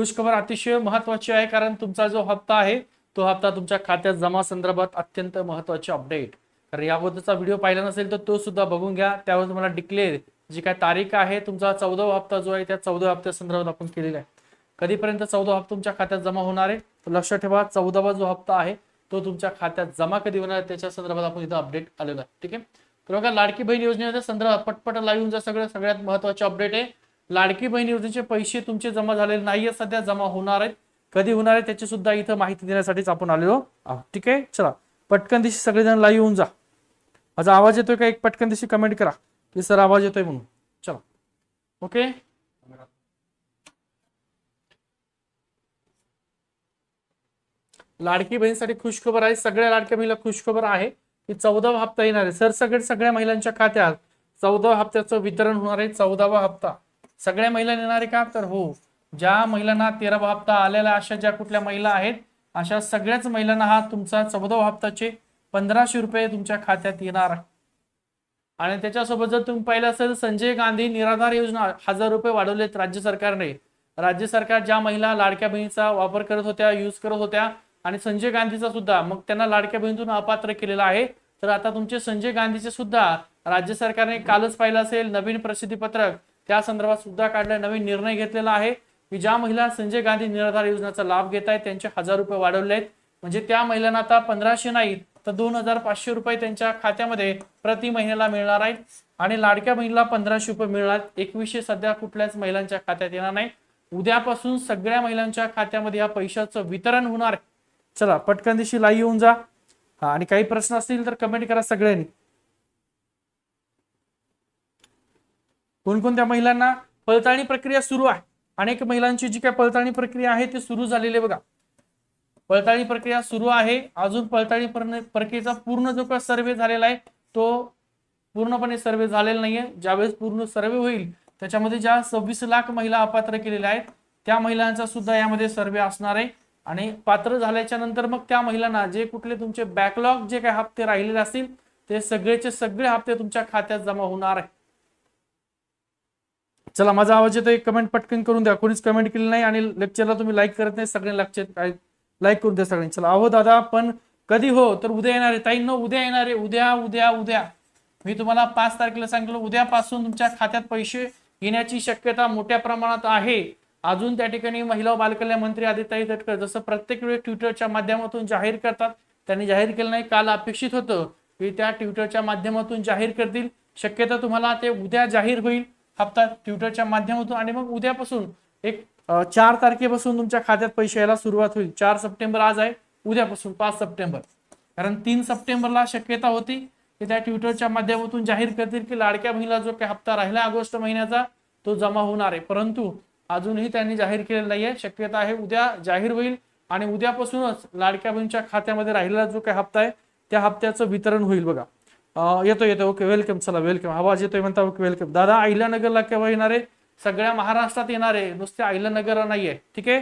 खुशखबर अतिशय महत्वाची आहे कारण तुमचा जो हप्ता आहे तो हप्ता तुमच्या खात्यात जमा संदर्भात अत्यंत महत्वाची अपडेट. कारण याबद्दलचा व्हिडिओ पाहिला नसेल तर तो सुद्धा बघून घ्या. त्यावर तुम्हाला डिक्लेअर जी काय तारीख आहे तुमचा चौदावा हप्ता जो आहे त्या चौदा हप्त्या संदर्भात आपण केलेला आहे. कधीपर्यंत चौदा हप्ता तुमच्या खात्यात जमा होणार आहे तर लक्षात ठेवा. चौदावा जो हप्ता आहे तो तुमच्या खात्यात जमा कधी होणार आहे त्याच्या संदर्भात आपण इथं अपडेट आलेला आहे. ठीक आहे? तर बघा लाडकी बहीण योजनेच्या संदर्भात पटपट लाईव्ह जा सगळं सगळ्यात महत्वाची अपडेट आहे. लाडकी बहीण योजनेचे पैसे तुमचे जमा झालेले नाहीये सध्या जमा होणार आहेत. कधी होणार आहे त्याची सुद्धा इथं माहिती देण्यासाठीच आपण आलेलो आहोत. ठीक आहे? चला. पटकन दिवशी सगळेजण लाईव्ह होऊन जा. माझा आवाज येतोय का? एक पटकन दिवशी कमेंट करा. की सर आवाज येतोय म्हणून. चला. ओके लाडकी बहीणसाठी खुशखबर आहे. सगळ्या लाडक्या बहिणीला खुशखबर आहे. की चौदावा हप्ता येणार आहे. सर सगळे सगळ्या महिलांच्या खात्यात चौदावा हप्त्याचं वितरण होणार आहे. चौदावा हप्ता. सगळ्या महिला नेणारे आहे का? तर हो. ज्या महिलांना तेरावा हप्ता आलेला अशा ज्या कुठल्या महिला आहेत अशा सगळ्याच महिलांना हा तुमचा चौदावा हप्ताचे पंधराशे रुपये तुमच्या खात्यात येणार. आणि त्याच्यासोबत जर तुम्ही पाहिलं असेल संजय गांधी निराधार योजना हजार रुपये वाढवलेत राज्य सरकारने. राज्य सरकार ज्या महिला लाडक्या बहिणीचा वापर करत होत्या युज करत होत्या आणि संजय गांधीचा सुद्धा मग त्यांना लाडक्या बहिणीतून अपात्र केलेला आहे. तर आता तुमचे संजय गांधीचे सुद्धा राज्य सरकारने कालच पाहिलं असेल नवीन प्रसिद्धी पत्रक त्या संदर्भात सुद्धा काढला नवीन निर्णय घेतलेला आहे. की ज्या महिला संजय गांधी निराधार योजनेचा लाभ घेत आहेत त्यांचे हजार रुपये वाढवले आहेत. म्हणजे त्या महिलांना आता पंधराशे नाही तर दोन हजार पाचशे रुपये त्यांच्या खात्यामध्ये प्रति महिन्याला मिळणार आहेत. आणि लाडक्या महिला पंधराशे रुपये मिळणार एकवीसशे सध्या कुठल्याच महिलांच्या खात्यात येणार नाही. उद्यापासून सगळ्या महिलांच्या खात्यामध्ये या पैशाचं वितरण होणार चला पटकन दिवशी लाई येऊन जा. हा आणि काही प्रश्न असतील तर कमेंट करा सगळ्यांनी. कोणकोणत्या महिलांना पळताळणी प्रक्रिया सुरू आहे? अनेक महिलांची जी काय पडताळणी प्रक्रिया आहे ती सुरू झालेली आहे बघा. पळताळणी प्रक्रिया सुरू आहे. अजून पळताळणी प्रक्रियेचा पूर्ण जो काय सर्वे झालेला आहे तो पूर्णपणे सर्वे झालेला नाहीये. ज्यावेळेस पूर्ण सर्वे होईल त्याच्यामध्ये ज्या सव्वीस लाख महिला अपात्र केलेल्या आहेत त्या महिलांचा सुद्धा यामध्ये सर्वे असणार आहे. आणि पात्र झाल्याच्यानंतर मग त्या महिलांना जे कुठले तुमचे बॅकलॉग जे काही हप्ते राहिलेले असतील ते सगळेचे सगळे हप्ते तुमच्या खात्यात जमा होणार आहे. चला माझा आवाज येतोय? कमेंट पटकन करून द्या. कोणीच कमेंट केली नाही आणि लेक्चरला तुम्ही लाईक करत नाही सगळे लेक्चर लाईक करून द्या सगळ्यांनी. चला अहो दादा पण कधी हो? तर उद्या येणार आहे. ताईंनो उद्या येणार आहे. उद्या उद्या उद्या. मी तुम्हाला पाच तारखेला सांगितलं उद्यापासून तुमच्या खात्यात पैसे येण्याची शक्यता मोठ्या प्रमाणात आहे. अजून त्या ठिकाणी महिला व बालकल्याण मंत्री आदित्य तटकर जसं प्रत्येक वेळी ट्विटरच्या माध्यमातून जाहीर करतात त्यांनी जाहीर केलं नाही काल अपेक्षित होतं की त्या ट्विटरच्या माध्यमातून जाहीर करतील. शक्यता तुम्हाला ते उद्या जाहीर होईल. हप्ता ट्विटरच्या माध्यमातून आणि मग उद्यापासून एक चार तारखेपासून तुमच्या खात्यात पैसे यायला सुरुवात होईल. चार सप्टेंबर आज आहे उद्यापासून पाच सप्टेंबर. कारण तीन सप्टेंबरला शक्यता होती की त्या ट्विटरच्या माध्यमातून जाहीर करतील की लाडक्या बहिणीला जो काही हप्ता राहिला ऑगस्ट महिन्याचा तो जमा होणार आहे. परंतु अजूनही त्यांनी जाहीर केलेला नाहीये. शक्यता आहे उद्या जाहीर होईल आणि उद्यापासूनच लाडक्या बहिणीच्या खात्यामध्ये राहिलेला जो काही हप्ता आहे त्या हप्त्याचं वितरण होईल बघा. येतो येतो ओके वेलकम चला वेलकम आवाज येतोय म्हणता ओके वेलकम दादा अहिल्यानगरला केव्हा येणार आहे? सगळ्या महाराष्ट्रात येणार आहे. नुसते अहिल्यानगरला नाहीये. ठीक आहे?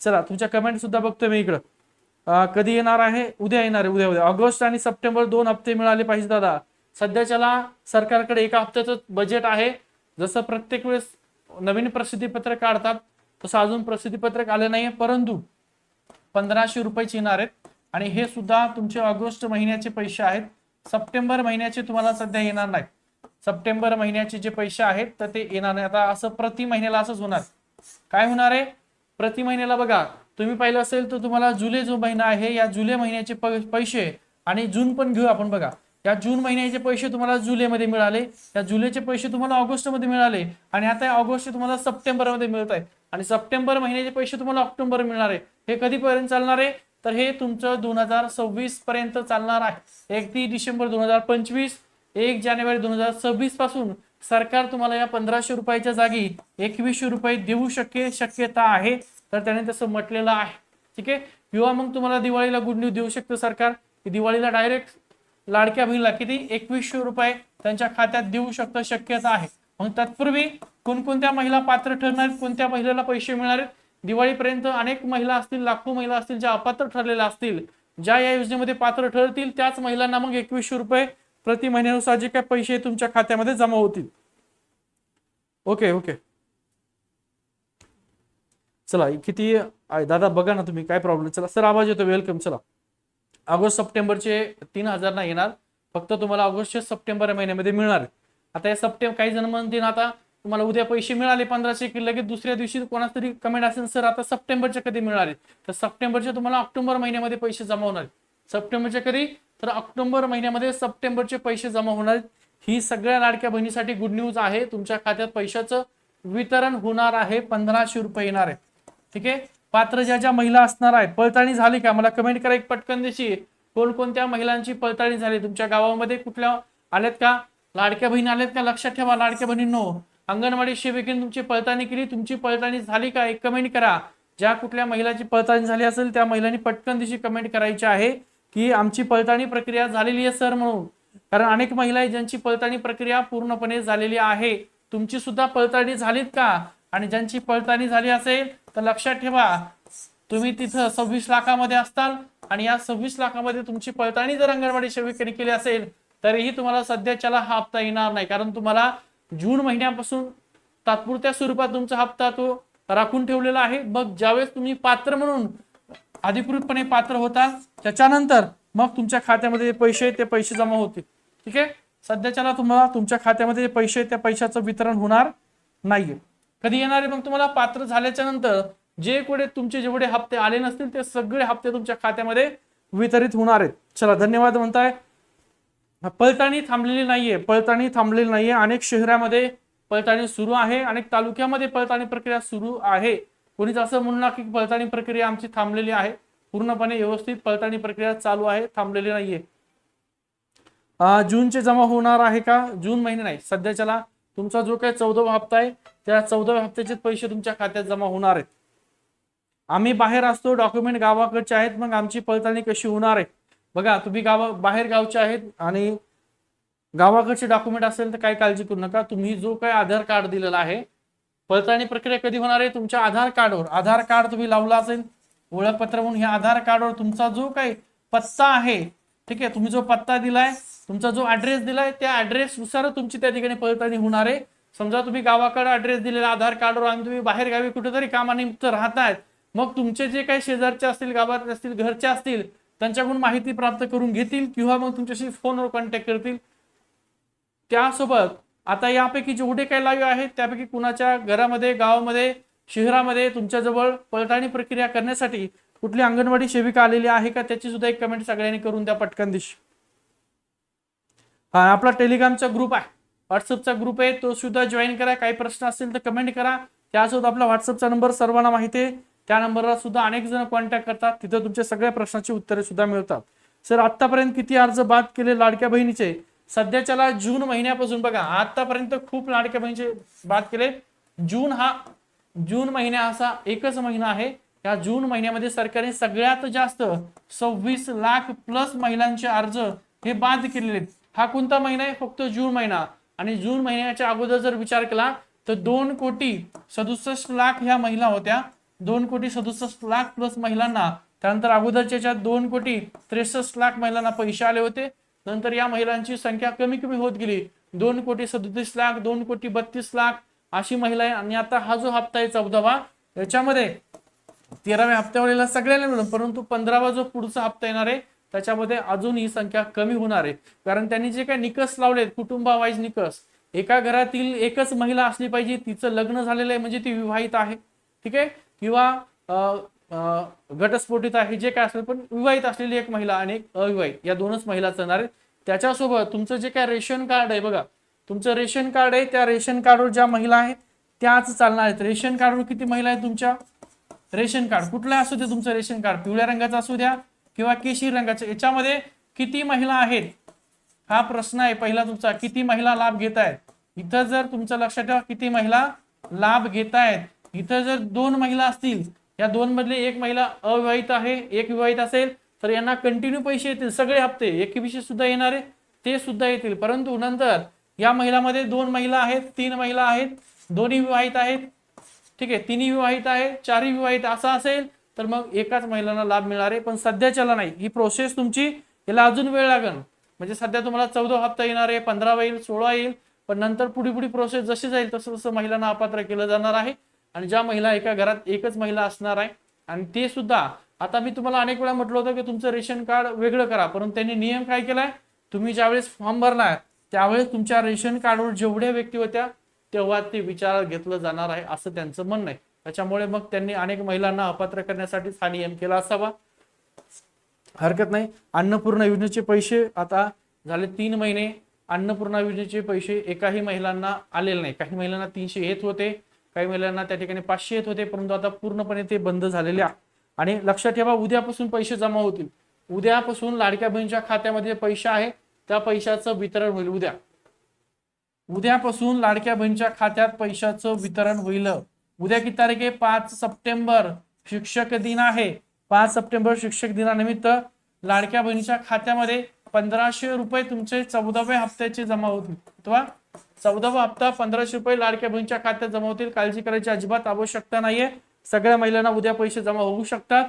चला तुमच्या कमेंट सुद्धा बघतोय मी इकडं. कधी येणार आहे? उद्या येणार आहे उद्या उद्या. ऑगस्ट आणि सप्टेंबर दोन हप्ते मिळाले पाहिजे दादा. सध्याच्याला सरकारकडे एका हप्त्याचं बजेट आहे. जसं प्रत्येक वेळेस नवीन प्रसिद्धीपत्रक काढतात तसं अजून प्रसिद्धीपत्रक आले नाहीये. परंतु पंधराशे रुपयाचे येणार आहेत. आणि हे सुद्धा तुमचे ऑगस्ट महिन्याचे पैसे आहेत. सप्टेंबर महिन्याचे तुम्हाला सध्या येणार नाही. सप्टेंबर महिन्याचे जे पैसे आहेत तर ते येणार नाही. आता असं प्रति महिन्याला असंच होणार. काय होणार आहे? प्रति महिन्याला बघा तुम्ही पाहिलं असेल तर तुम्हाला जुलै जो महिना आहे या जुलै महिन्याचे पैसे आणि जून पण घेऊ आपण बघा. या जून महिन्याचे पैसे तुम्हाला जुलैमध्ये मिळाले. या जुलैचे पैसे तुम्हाला ऑगस्टमध्ये मिळाले. आणि आता ऑगस्ट तुम्हाला सप्टेंबरमध्ये मिळत आहे आणि सप्टेंबर महिन्याचे पैसे तुम्हाला ऑक्टोबर मिळणार आहे. हे कधीपर्यंत चालणार आहे? तर हे तुमचं दोन हजार सव्वीस पर्यंत चालणार आहे. एकतीस डिसेंबर दोन हजार पंचवीस एक जानेवारी दोन हजार सव्वीसपासून सरकार तुम्हाला या पंधराशे रुपयाच्या जागी एकवीसशे रुपये देऊ शक्य शक्यता आहे. तर त्याने तसं म्हटलेलं आहे. ठीक आहे? किंवा मग तुम्हाला दिवाळीला गुड न्यूज देऊ शकतं सरकार. की दिवाळीला डायरेक्ट लाडक्या बहिणीला किती? एकवीसशे रुपये त्यांच्या खात्यात देऊ शकतं शक्यता आहे. मग तत्पूर्वी कोणकोणत्या महिला पात्र ठरणार कोणत्या महिलेला पैसे मिळणार आहेत? दिवाळीपर्यंत अनेक महिला असतील लाखो महिला असतील ज्या अपात्र ठरलेल्या असतील ज्या या योजनेमध्ये पात्र ठरतील त्याच महिलांना मग एकवीसशे रुपये प्रति महिन्यानुसार जे काही पैसे तुमच्या खात्यामध्ये जमा होतील. Okay okay. चला किती आहे? दादा बघा ना तुम्ही काय प्रॉब्लेम चला सर आवाज येतो वेलकम चला. ऑगस्ट सप्टेंबरचे तीन हजार नाही येणार फक्त तुम्हाला ऑगस्ट सप्टेंबर महिन्यामध्ये मिळणार आता या सप्टेंबर काही जण म्हणतील आता तुम्हाला उद्या पैसे मिळाले पंधराशे की लगेच दुसऱ्या दिवशी कोणाच तरी कमेंट असेल सर आता सप्टेंबरच्या कधी मिळाले? तर सप्टेंबरचे तुम्हाला ऑक्टोबर महिन्यामध्ये पैसे जमा होणार सप्टेंबरच्या कधी? तर ऑक्टोबर महिन्यामध्ये सप्टेंबरचे पैसे जमा होणार ही सगळ्या लाडक्या बहिणीसाठी गुड न्यूज आहे. तुमच्या खात्यात पैशाचं वितरण होणार आहे. पंधराशे रुपये येणार आहे ठीक आहे? पात्र ज्या ज्या महिला असणार आहेत पळताळणी झाली का? मला कमेंट करा एक पटकन दिशी. कोणकोणत्या महिलांची पळताळणी झाली? तुमच्या गावामध्ये कुठल्या आल्यात का? लाडक्या बहिणी आल्यात का? लक्षात ठेवा लाडक्या बहिणींनो. अंगणवाडी सेविकेने तुमची पळताणी केली तुमची पळताणी झाली का? एक कमेंट करा. ज्या कुठल्या महिलाची पळताणी झाली असेल त्या महिलांनी पटकन दिशी कमेंट करायची आहे की आमची पळताणी प्रक्रिया झालेली आहे सर म्हणून. कारण अनेक महिला आहे ज्यांची पळताणी प्रक्रिया पूर्णपणे झालेली आहे. तुमची सुद्धा पळताणी झालीत का? आणि ज्यांची पळताणी झाली असेल तर लक्षात ठेवा तुम्ही तिथं सव्वीस लाखामध्ये असताल आणि या सव्वीस लाखामध्ये तुमची पळताणी जर अंगणवाडी सेविकेने केली असेल तरीही तुम्हाला सध्याच्याला हा हप्ता येणार नाही. कारण तुम्हाला जून महिन्यापासून तात्पुरत्या स्वरूपात तुमचा हप्ता तो राखून ठेवलेला आहे. मग ज्यावेळेस तुम्ही पात्र म्हणून अधिकृतपणे पात्र होता त्याच्यानंतर मग तुमच्या खात्यामध्ये पैसे ते पैसे जमा होतील. ठीक आहे? सध्याच्याला तुम्हाला तुमच्या खात्यामध्ये जे पैसे त्या पैशाचं वितरण होणार नाहीये. कधी येणार आहे? मग तुम्हाला पात्र झाल्याच्यानंतर जे कुठे तुमचे जेवढे हप्ते आले नसतील ते सगळे हप्ते तुमच्या खात्यामध्ये वितरित होणार आहेत. चला धन्यवाद म्हणताय. पळताणी थांबलेली नाहीये पळताणी थांबलेली नाहीये. अनेक शहरामध्ये पळताणी सुरू आहे अनेक तालुक्यामध्ये पळताणी प्रक्रिया सुरू आहे. कोणीच असं म्हणू की पळताणी प्रक्रिया आमची थांबलेली आहे. पूर्णपणे व्यवस्थित पळताणी प्रक्रिया चालू आहे थांबलेली नाहीये. जूनचे जमा होणार आहे का? जून महिने नाही. सध्याच्याला तुमचा जो काही चौदावा हप्ता आहे त्या चौदाव्या हप्त्याचे पैसे तुमच्या खात्यात जमा होणार आहेत. आम्ही बाहेर असतो डॉक्युमेंट गावाकडचे आहेत मग आमची पडताळणी कशी होणार आहे? बघा तुम्ही गावा बाहेर गावचे आहेत आणि गावाकडचे डॉक्युमेंट असेल तर काय काळजी करू नका. तुम्ही जो काय आधार कार्ड दिलेला आहे पडताळणी प्रक्रिया कधी होणार आहे? तुमच्या आधार कार्डवर. आधार कार्ड तुम्ही लावला असेल ओळखपत्र म्हणून ह्या आधार कार्डवर तुमचा जो काही पत्ता आहे ठीक आहे तुम्ही जो पत्ता दिलाय तुमचा जो ऍड्रेस दिलाय त्या ऍड्रेसनुसार तुमची त्या ठिकाणी पडताळणी होणार आहे. समजा तुम्ही गावाकडे ऍड्रेस दिलेला आधार कार्डवर आणि तुम्ही बाहेर गावी कुठेतरी कामानिमित्त राहतायत मग तुमचे जे काही शेजारचे असतील गावात असतील घरचे असतील त्यांच्याकडून माहिती प्राप्त करून घेतील किंवा मग तुमच्याशी फोनवर कॉन्टॅक्ट करतील. त्यासोबत आता यापैकी जेवढे काही लाईव्ह आहेत त्यापैकी कुणाच्या घरामध्ये गावामध्ये शहरामध्ये तुमच्याजवळ पडताळणी प्रक्रिया करण्यासाठी कुठली अंगणवाडी सेविका आलेली आहे का त्याची सुद्धा एक कमेंट सगळ्यांनी करून द्या पटकन दिश. हा आपला टेलिग्रामचा ग्रुप आहे. व्हॉट्सअपचा ग्रुप आहे तो सुद्धा जॉईन करा. काही प्रश्न असतील तर कमेंट करा. त्यासोबत आपला व्हॉट्सअपचा नंबर सर्वांना माहिती आहे. त्या नंबरला सुद्धा अनेक जण कॉन्टॅक्ट करतात. तिथं तुमच्या सगळ्या प्रश्नाची उत्तरे सुद्धा मिळतात. सर आतापर्यंत किती अर्ज बाद केले लाडक्या बहिणीचे? सध्याच्याला जून महिन्यापासून बघा आतापर्यंत खूप लाडक्या बहिणीचे बाद केले. जून हा जून महिना असा एकच महिना आहे. या जून महिन्यामध्ये सरकारने सगळ्यात जास्त सव्वीस लाख प्लस महिलांचे अर्ज हे बाद केलेले आहेत. हा कोणता महिना आहे? फक्त जून महिना. आणि जून महिन्याच्या अगोदर जर विचार केला तर दोन कोटी सदुसष्ट लाख ह्या महिला होत्या. दोन कोटी सदुसष्ट लाख प्लस महिलांना. त्यानंतर अगोदरच्या दोन कोटी त्रेसष्ट लाख महिलांना पैसे आले होते. नंतर या महिलांची संख्या कमी कमी होत गेली. दोन कोटी सदतीस लाख दोन कोटी बत्तीस लाख अशी महिला आहे. आणि आता हा जो हप्ता आहे चौदावा याच्यामध्ये तेराव्या हप्त्यावरील सगळ्यांना मिळून परंतु पंधरावा जो पुढचा हप्ता येणार आहे त्याच्यामध्ये अजून ही संख्या कमी होणार आहे. कारण त्यांनी जे काही निकष लावलेत कुटुंबावाईज निकष एका घरातील एकच महिला असली पाहिजे तिचं लग्न झालेलं आहे म्हणजे ती विवाहित आहे. ठीक आहे? किंवा घटस्फोटित आहे जे काय असेल पण विवाहित असलेली एक महिला आणि एक अविवाहित या दोनच महिला चालणार आहेत. त्याच्यासोबत तुमचं जे काय रेशन कार्ड आहे बघा तुमचं रेशन कार्ड आहे त्या रेशन कार्डवर ज्या महिला आहेत त्याच चालणार आहेत. रेशन कार्डवर किती महिला आहेत तुमच्या? Ration card. कुठलं असू दे तुमचं रेशन कार्ड. पिवळ्या रंगाचं असू द्या किंवा केशरी रंगाचं. याच्यामध्ये किती महिला आहेत? हा प्रश्न आहे पहिला तुमचा. किती महिला लाभ घेत आहेत इथं जर तुमचं लक्षात ठेवा किती महिला लाभ घेत आहेत इथं जर दोन महिला असतील या दोन मधले एक महिला अविवाहित आहे एक विवाहित असेल तर यांना कंटिन्यू पैसे येतील सगळे हप्ते एकविशे सुद्धा येणारे ते सुद्धा येतील. परंतु नंतर या महिलामध्ये दोन महिला आहेत तीन महिला आहेत दोन्ही विवाहित आहेत ठीक आहे तिन्ही विवाहित आहे चारही विवाहित असा असेल तर मग एकाच महिलांना लाभ मिळणार आहे. पण सध्याच्याला नाही. ही प्रोसेस तुमची याला अजून वेळ लागेल. म्हणजे सध्या तुम्हाला चौदा हप्ता येणार आहे पंधरा येईल सोळा येईल पण नंतर पुढे पुढे प्रोसेस जशी जाईल तसं तसं महिलांना अपात्र केलं जाणार आहे. आणि ज्या महिला एका घरात एकच महिला असणार आहे आणि ते सुद्धा आता मी तुम्हाला अनेक वेळा म्हटलं होतं की तुमचं रेशन कार्ड वेगळं करा परंतु त्यांनी नियम काय केलाय तुम्ही ज्यावेळेस फॉर्म भरलाय त्यावेळेस तुमच्या रेशन कार्डवर जेवढ्या व्यक्ती होत्या तेव्हा ते विचारात घेतलं जाणार आहे असं त्यांचं म्हणणं आहे. त्याच्यामुळे मग त्यांनी अनेक महिलांना अपात्र करण्यासाठी हा नियम केला असावा. हरकत नाही. अन्नपूर्णा योजनेचे पैसे आता झाले तीन महिने. अन्नपूर्णा योजनेचे पैसे एकाही महिलांना आलेले नाही. काही महिलांना तीनशे येत होते. काही महिलांना त्या ठिकाणी पाचशे येत होते परंतु आता पूर्णपणे ते बंद झालेले आहे. आणि लक्षात ठेवा उद्यापासून पैसे जमा होतील. उद्यापासून लाडक्या बहिणीच्या खात्यामध्ये पैसे आहे त्या पैशाचं वितरण होईल उद्या. उद्यापासून लाडक्या बहिणीच्या खात्यात पैशाचं वितरण होईल. उद्या किती तारीख आहे? पाच सप्टेंबर शिक्षक दिन आहे. पाच सप्टेंबर शिक्षक दिनानिमित्त लाडक्या बहिणीच्या खात्यामध्ये पंधराशे रुपये तुमचे चौदाव्या हप्त्याचे जमा होतील. अथवा चौदावा हप्ता पंधराशे रुपये लाडक्या बहिणीच्या खात्यात जमा होतील. काळजी करायची अजिबात आवश्यकता नाहीये. सगळ्या महिलांना उद्या पैसे जमा होऊ शकतात.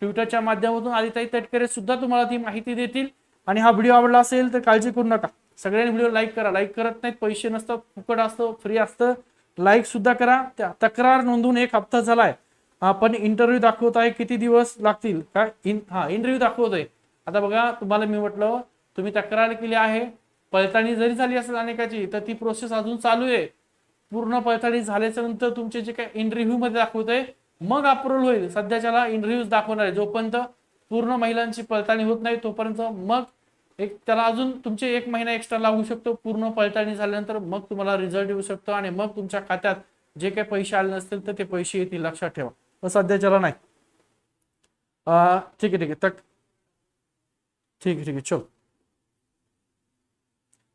ट्विटरच्या माध्यमातून आदिताई तटकरे सुद्धा तुम्हाला ती माहिती देतील. आणि हा व्हिडिओ आवडला असेल तर काळजी करू नका. सगळ्यांनी व्हिडिओ लाईक करा. लाईक करत नाहीत. पैसे नसतात फुकट असतं फ्री असतं. लाईक सुद्धा करा. त्या तक्रार नोंदवून एक हप्ता झालाय. आपण इंटरव्ह्यू दाखवत आहे. किती दिवस लागतील? काय? इन हा इंटरव्ह्यू दाखवतोय. आता बघा तुम्हाला मी म्हटलं तुम्ही तक्रार केली आहे. पडताळणी जरी झाली असेल अनेकाची तर ती प्रोसेस अजून चालू आहे. पूर्ण पडताळणी झाल्याच्यानंतर तुमचे जे काय इंटरव्ह्यू मध्ये दाखवतंय मग अप्रुव्हल होईल. सध्याच्याला इंटरव्ह्यूज दाखवणार आहे. जोपर्यंत पूर्ण महिलांची पडताळणी होत नाही तोपर्यंत मग एक त्याला अजून तुमचे एक महिना एक्स्ट्रा लागू शकतो. पूर्ण पडताळणी झाल्यानंतर मग तुम्हाला रिझल्ट येऊ शकतो आणि मग तुमच्या खात्यात जे काही पैसे आले नसतील तर ते पैसे येतील. लक्षात ठेवा. पण सध्याच्याला नाही. ठीक आहे ठीक आहे. तक ठीक आहे ठीक आहे. चल.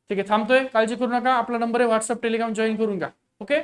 ठीक आहे थांबतोय. काळजी करू नका. आपला नंबर आहे व्हॉट्सअप टेलिग्राम जॉईन करून घ्या. ओके